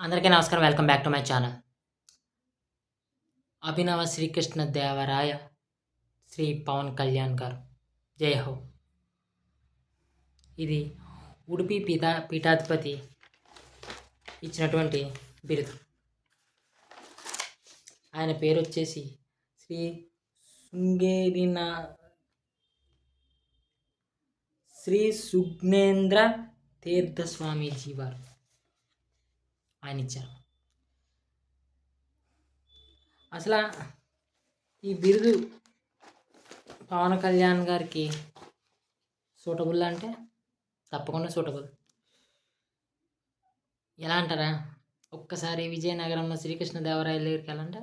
అందరికీ నమస్కారం. Welcome back to my channel. Abhinava Srikrishna Devaraya Shri Pawan Kalyan గారు. జై హో. ఇది ఉడిపి పీఠా పీఠాధిపతి ఇచ్చినటువంటి బిరుదు. ఆయన పేరు వచ్చేసి శ్రీ శృంగేరిన శ్రీ సుగ్నేంద్ర తీర్థస్వామీజీ వారు. ఆయన ఇచ్చారు అసలు ఈ బిరుదు పవన్ కళ్యాణ్ గారికి సూటబుల్ అంటే? తప్పకుండా సూటబుల్. ఎలా అంటారా? ఒక్కసారి విజయనగరంలో శ్రీకృష్ణదేవరాయల దగ్గరికి వెళ్ళంటే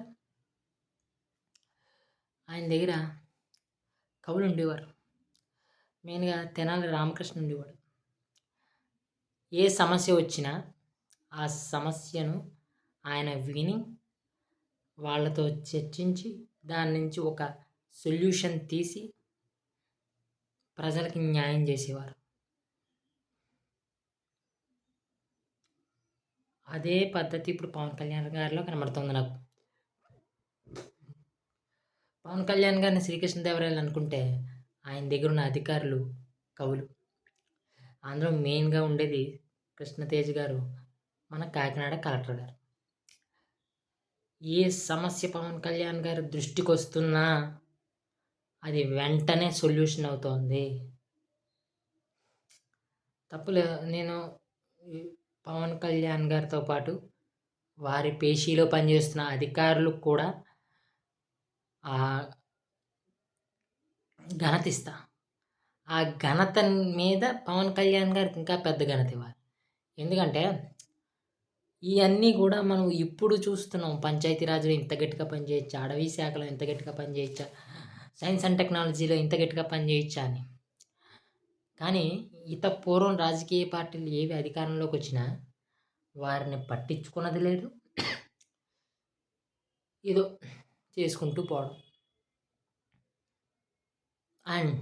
ఆయన దగ్గర కవులు ఉండేవారు. మెయిన్గా తెనాలి రామకృష్ణ ఉండేవాడు. ఏ సమస్య వచ్చినా ఆ సమస్యను ఆయన విని వాళ్ళతో చర్చించి దాని నుంచి ఒక సొల్యూషన్ తీసి ప్రజలకి న్యాయం చేసేవారు. అదే పద్ధతి ఇప్పుడు పవన్ కళ్యాణ్ గారిలో కనబడుతుంది నాకు. పవన్ కళ్యాణ్ గారిని శ్రీకృష్ణదేవరాయలు అనుకుంటే ఆయన దగ్గర ఉన్న అధికారులు కవులు. అందులో మెయిన్గా ఉండేది కృష్ణతేజ్ గారు మన కాకినాడ కలెక్టర్ గారు. ఏ సమస్య పవన్ కళ్యాణ్ గారి దృష్టికి వస్తున్నా అది వెంటనే సొల్యూషన్ అవుతోంది. తప్పులే నేను పవన్ కళ్యాణ్ గారితో పాటు వారి పేషీలో పనిచేస్తున్న అధికారులు కూడా ఘనత ఇస్తా. ఆ ఘనత మీద పవన్ కళ్యాణ్ గారికి ఇంకా పెద్ద ఘనత ఇవ్వాలి. ఎందుకంటే ఇవన్నీ కూడా మనం ఇప్పుడు చూస్తున్నాం. పంచాయతీరాజ్లో ఇంత గట్టిగా పనిచేయచ్చా అడవి శాఖలో ఇంత గట్టిగా పనిచేయచ్చా సైన్స్ అండ్ టెక్నాలజీలో ఇంత గట్టిగా పనిచేయచ్చా అని. కానీ ఇత పూర్వం రాజకీయ పార్టీలు ఏవి అధికారంలోకి వచ్చినా వారిని పట్టించుకున్నది లేదు. ఏదో చేసుకుంటూ పోవడం. అండ్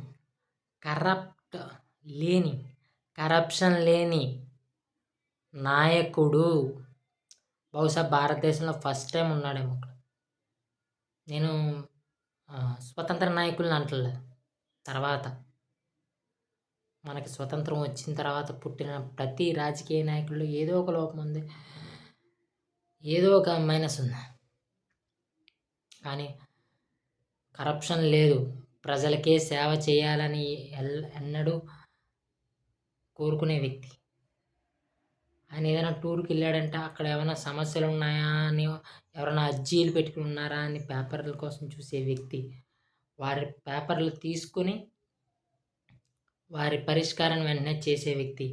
కరప్ట్ లేని కరప్షన్ లేని నాయకుడు బహుశా భారతదేశంలో ఫస్ట్ టైం ఉన్నాడేమో అక్కడ. నేను స్వతంత్ర నాయకులను అంటలేదు తర్వాత మనకి స్వతంత్రం వచ్చిన తర్వాత పుట్టిన ప్రతి రాజకీయ నాయకుల్లో ఏదో ఒక లోపం ఉంది. ఏదో ఒక మైనస్ ఉంది. కానీ కరప్షన్ లేదు. ప్రజలకే సేవ చేయాలని ఎల్ ఎన్నడూ కోరుకునే వ్యక్తి. ఆయన ఏదైనా టూర్కి వెళ్ళాడంటే అక్కడ ఏమైనా సమస్యలు ఉన్నాయా అని ఎవరైనా అర్జీలు పెట్టుకుని ఉన్నారా అని పేపర్ల కోసం చూసే వ్యక్తి. వారి పేపర్లు తీసుకుని వారి పరిష్కారం వెంటనే చేసే వ్యక్తి.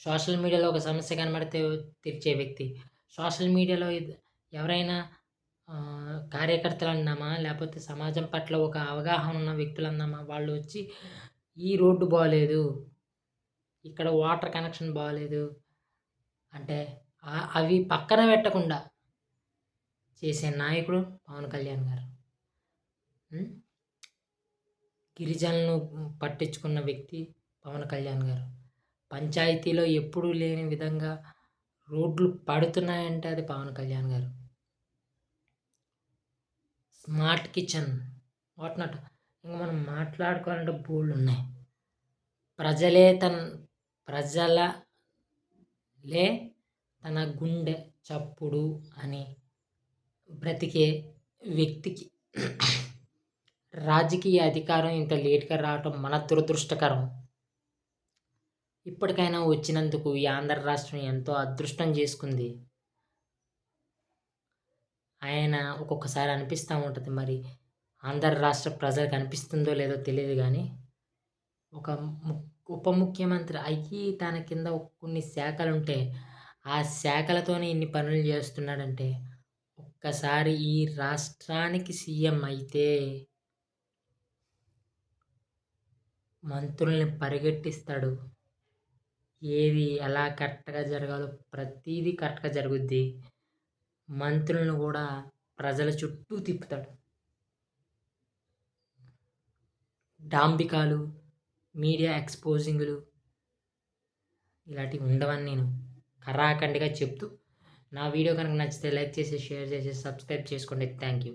సోషల్ మీడియాలో ఒక సమస్య కనబడితే తీర్చే వ్యక్తి. సోషల్ మీడియాలో ఎవరైనా కార్యకర్తలు అన్నామా లేకపోతే సమాజం పట్ల ఒక అవగాహన ఉన్న వ్యక్తులు అన్నామా వాళ్ళు వచ్చి ఈ రోడ్డు బాగాలేదు ఇక్కడ వాటర్ కనెక్షన్ బాగాలేదు అంటే అవి పక్కన పెట్టకుండా చేసే నాయకుడు పవన్ కళ్యాణ్ గారు. గిరిజనులను పట్టించుకున్న వ్యక్తి పవన్ కళ్యాణ్ గారు. పంచాయతీలో ఎప్పుడూ లేని విధంగా రోడ్లు పడుతున్నాయంటే అది పవన్ కళ్యాణ్ గారు. Smart kitchen. What not? ఇంకా మనం మాట్లాడుకోవాలంటే బోల్డ్ ఉన్నాయి. ప్రజలే తన ప్రజల లే తన గుండె చప్పుడు అని బ్రతికే వ్యక్తికి రాజకీయ అధికారం ఇంత లేట్గా రావటం మన దురదృష్టకరం. ఇప్పటికైనా వచ్చినందుకు ఈ ఆంధ్ర రాష్ట్రం ఎంతో అదృష్టం చేసుకుంది. ఆయన ఒక్కొక్కసారి అనిపిస్తూ ఉంటుంది మరి ఆంధ్ర రాష్ట్ర ప్రజలకు అనిపిస్తుందో లేదో తెలియదు కానీ ఒక ఉప ముఖ్యమంత్రి అయ్యి తన కింద కొన్ని శాఖలు ఉంటే ఆ శాఖలతోనే ఇన్ని పనులు చేస్తున్నాడంటే ఒక్కసారి ఈ రాష్ట్రానికి సీఎం అయితే మంత్రుల్ని పరిగెట్టిస్తాడు. ఏది ఎలా కరెక్ట్గా జరగాలో ప్రతీది కరెక్ట్గా జరుగుద్ది. మంత్రులను కూడా ప్రజల చుట్టూ తిప్పుతాడు. డాంబికాలు మీడియా ఎక్స్పోజింగ్లు ఇలాంటివి ఉండవని నేను కరాఖండిగా చెప్తూ నా వీడియో కనుక నచ్చితే లైక్ చేసి, షేర్ చేసి, సబ్స్క్రైబ్ చేసుకోండి. Thank you.